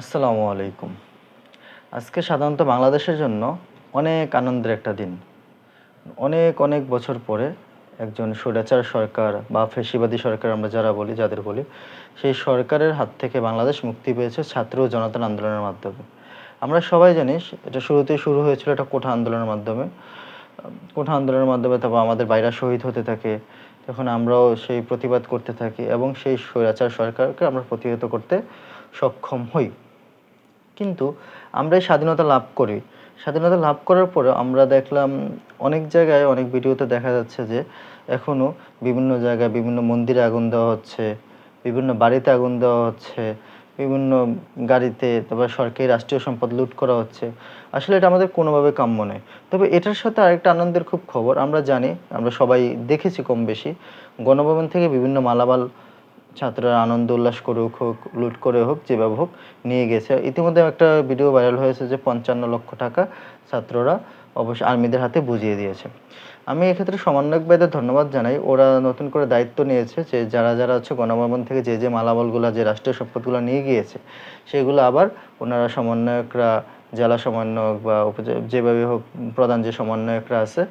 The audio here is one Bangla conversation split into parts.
আসসালামু আলাইকুম। আজকে সাধারণত বাংলাদেশের জন্য অনেক আনন্দের একটা দিন। অনেক অনেক বছর পরে একজন স্বৈরাচার সরকার বা ফেসিবাদী সরকার আমরা যারা বলি, যাদের বলি, সেই সরকারের হাত থেকে বাংলাদেশ মুক্তি পেয়েছে ছাত্র ও জনতার আন্দোলনের মাধ্যমে। আমরা সবাই জানি এটা শুরুতেই শুরু হয়েছিল এটা কোঠা আন্দোলনের মাধ্যমে। কোঠা আন্দোলনের মাধ্যমে তারপর আমাদের বাইরা শহীদ হতে থাকে, তখন আমরাও সেই প্রতিবাদ করতে থাকি এবং সেই স্বৈরাচার সরকারকে আমরা প্রতিহত করতে সক্ষম হই। কিন্তু আমরা এই স্বাধীনতা লাভ করি। স্বাধীনতা লাভ করার পরে আমরা দেখলাম অনেক জায়গায় অনেক ভিডিওতে দেখা যাচ্ছে যে এখনও বিভিন্ন জায়গায় বিভিন্ন মন্দিরে আগুন দেওয়া হচ্ছে, বিভিন্ন বাড়িতে আগুন দেওয়া হচ্ছে, বিভিন্ন গাড়িতে তারপর সরকারি রাষ্ট্রীয় সম্পদ লুট করা হচ্ছে। আসলে এটা আমাদের কোনোভাবে কাম্য নয়। তবে এটার সাথে আরেকটা আনন্দের খুব খবর, আমরা জানি, আমরা সবাই দেখেছি কম বেশি গণভবন থেকে বিভিন্ন মালামাল ছাত্ররা আনন্দ, উল্লাস করুক হোক, লুট করে হোক, যেভাবে হোক, নিয়ে গেছে। ইতিমধ্যে একটা ভিডিও ভাইরাল হয়েছে যে পঞ্চান্ন লক্ষ টাকা ছাত্ররা অবশ্যই আর্মিদের হাতে বুঝিয়ে দিয়েছে। আমি এক্ষেত্রে সমন্বয়ক ভাইদের ধন্যবাদ জানাই। ওরা নতুন করে দায়িত্ব নিয়েছে যে যারা যারা হচ্ছে গণভবন থেকে যে যে মালামালগুলো, যে রাষ্ট্রীয় সম্পদগুলো নিয়ে গিয়েছে, সেগুলো আবার ওনারা সমন্বয়করা, জেলা সমন্বয়ক বা যেভাবে হোক, প্রধান যে সমন্বয়করা আছে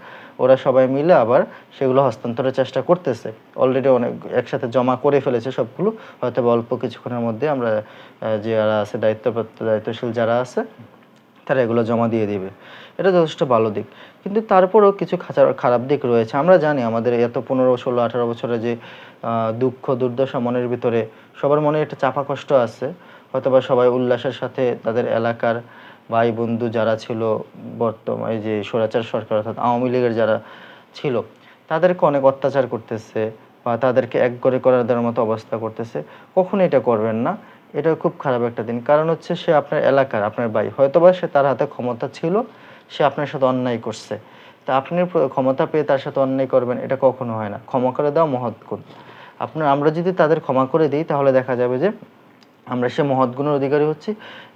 ওরা সবাই মিলে আবার সেগুলো হস্তান্তরের চেষ্টা করতেছে। অলরেডি অনেক একসাথে জমা করে ফেলেছে সবগুলো। হয়তো অল্প কিছুক্ষণের মধ্যে আমরা যারা আছে, দায়িত্বপ্রাপ্ত, দায়িত্বশীল যারা আছে, তারা এগুলো জমা দিয়ে দিবে। এটা যথেষ্ট ভালো দিক। কিন্তু তারপরেও কিছু খারাপ দিক রয়েছে। আমরা জানি আমাদের এত পনেরো, ষোলো, আঠারো বছরে যে দুঃখ, দুর্দশা মনের ভিতরে সবার মনে একটা চাপা কষ্ট আছে। হয়তোবা সবাই উল্লাসের সাথে তাদের এলাকার ভাই বন্ধু যারা ছিল বর্তমানে যে স্বৈরাচার সরকার অর্থাৎ আওয়ামী লীগের যারা ছিল, তাদেরকে অনেক অত্যাচার করতেছে বা তাদেরকে এক করে করার দেওয়ার মতো অবস্থা করতেছে। কখনো এটা করবেন না। এটা খুব খারাপ একটা দিন। কারণ হচ্ছে সে আপনার এলাকার, আপনার ভাই। হয়তোবা সে তার হাতে ক্ষমতা ছিল, সে আপনার সাথে অন্যায় করছে। তা আপনি ক্ষমতা পেয়ে তার সাথে অন্যায় করবেন, এটা কখনো হয় না। ক্ষমা করে দেওয়া মহৎ গুণ। আপনার, আমরা যদি তাদের ক্ষমা করে দিই, তাহলে দেখা যাবে যে আমরা সে মহৎ গুণের অধিকারী হচ্ছি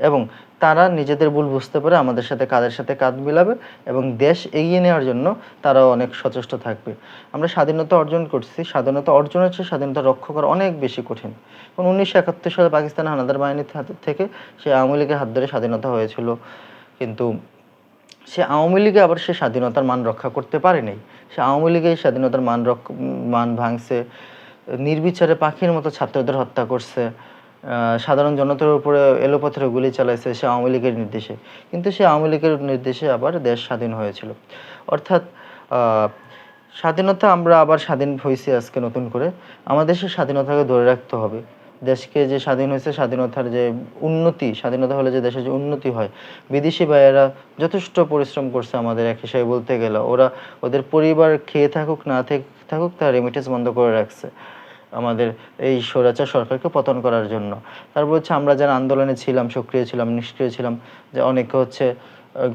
এবং তারা নিজেদের ভুল বুঝতে পারে আমাদের সাথে কাদের সাথে কাঁধ মিলাবে এবং দেশ এগিয়ে নেওয়ার জন্য তারাও অনেক সচেষ্ট থাকবে। আমরা স্বাধীনতা অর্জন করছি, স্বাধীনতা অর্জনের চেয়ে স্বাধীনতা রক্ষা করা অনেক বেশি কঠিন। কারণ উনিশশো একাত্তর সালে পাকিস্তান হানাদার বাহিনীর হাত থেকে সে আওয়ামী লীগের হাত ধরে স্বাধীনতা হয়েছিল। কিন্তু সে আওয়ামী লীগে আবার সে স্বাধীনতার মান রক্ষা করতে পারেনি। সে আওয়ামী লীগে স্বাধীনতার মান রক্ষ মান ভাঙছে, নির্বিচারে পাখির মতো ছাত্রদের হত্যা করছে। সাধারণ জনতার উপরে এলোপাথরে গুলি চালাইছে সে আওয়ামী লীগের নির্দেশে। কিন্তু সে আওয়ামী লীগের নির্দেশে আবার দেশ স্বাধীন হয়েছিল। অর্থাৎ স্বাধীনতা আমরা আবার স্বাধীন হয়েছি আজকে নতুন করে। আমাদের সে স্বাধীনতাকে ধরে রাখতে হবে। দেশকে যে স্বাধীন হয়েছে, স্বাধীনতার যে উন্নতি, স্বাধীনতা হলে যে দেশের যে উন্নতি হয়, বিদেশি ভাইয়েরা যথেষ্ট পরিশ্রম করছে আমাদের, এক হিসাবে বলতে গেলে। ওরা ওদের পরিবার খেয়ে থাকুক, না থাক- থাকুক, তার রেমিটেন্স বন্ধ করে রাখছে। আমাদের এই স্বৈরাচার সরকারকে পতন করার জন্য। তারপর হচ্ছে আমরা যারা আন্দোলনে ছিলাম, সক্রিয় ছিলাম, নিষ্ক্রিয় ছিলাম, যে অনেকে হচ্ছে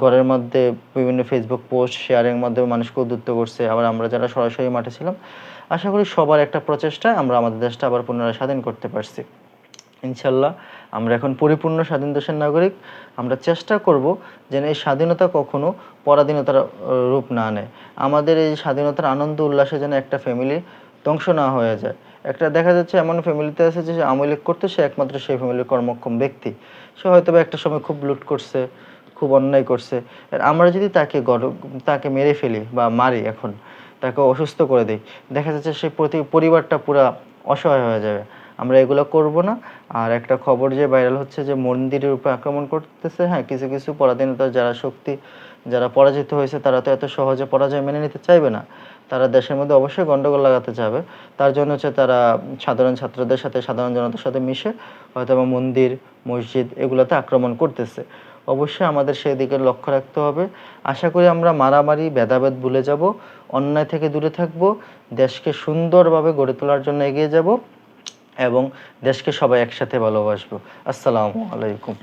ঘরের মধ্যে বিভিন্ন ফেসবুক পোস্ট শেয়ারের মাধ্যমে মানুষকে উদ্বুদ্ধ করছে। আবার আমরা যারা সরাসরি মাঠে ছিলাম, আশা করি সবার একটা প্রচেষ্টায় আমরা আমাদের দেশটা আবার পুনরায় স্বাধীন করতে পারছি। ইনশাল্লাহ আমরা এখন পরিপূর্ণ স্বাধীন দেশের নাগরিক। আমরা চেষ্টা করব যেন এই স্বাধীনতা কখনো পরাধীনতার রূপ না নেয়। আমাদের এই স্বাধীনতার আনন্দ উল্লাসে যেন একটা ফ্যামিলি ধ্বংস না হয়ে যায়। একটা দেখা যাচ্ছে এমন ফ্যামিলিতে আছে যে সে আওয়ামী লীগ করতে, সে একমাত্র সেই ফ্যামিলির কর্মক্ষম ব্যক্তি। সে হয়তো বা একটা সময় খুব লুট করছে, খুব অন্যায় করছে। আমরা যদি তাকে তাকে মেরে ফেলি বা মারি এখন, তাকে অসুস্থ করে দিই, দেখা যাচ্ছে সেই প্রতি, পরিবারটা পুরা অসহায় হয়ে যাবে। আমরা এগুলো করব না। আর একটা খবর যে ভাইরাল হচ্ছে যে মন্দিরের উপর আক্রমণ করতেছে হ্যাঁ কিছু কিছু পরাধীনতার যারা শক্তি যারা পরাজিত হয়েছে, তারা তো এত সহজে পরাজয় মেনে নিতে চাইবে না। তারা দেশের মধ্যে অবশ্যই গন্ডগোল লাগাতে চাবে। তার জন্য হচ্ছে তারা সাধারণ ছাত্রদের সাথে, সাধারণ জনতার সাথে মিশে হয়তো বা মন্দির, মসজিদ এগুলোতে আক্রমণ করতেছে। অবশ্যই আমাদের সেই দিকে লক্ষ্য রাখতে হবে। আশা করি আমরা মারামারি, ভেদাভেদ ভুলে যাব, অন্যায় থেকে দূরে থাকব, দেশকে সুন্দরভাবে গড়ে তোলার জন্য এগিয়ে যাব এবং দেশকে সবাই একসাথে ভালোবাসবো। আসসালামু আলাইকুম।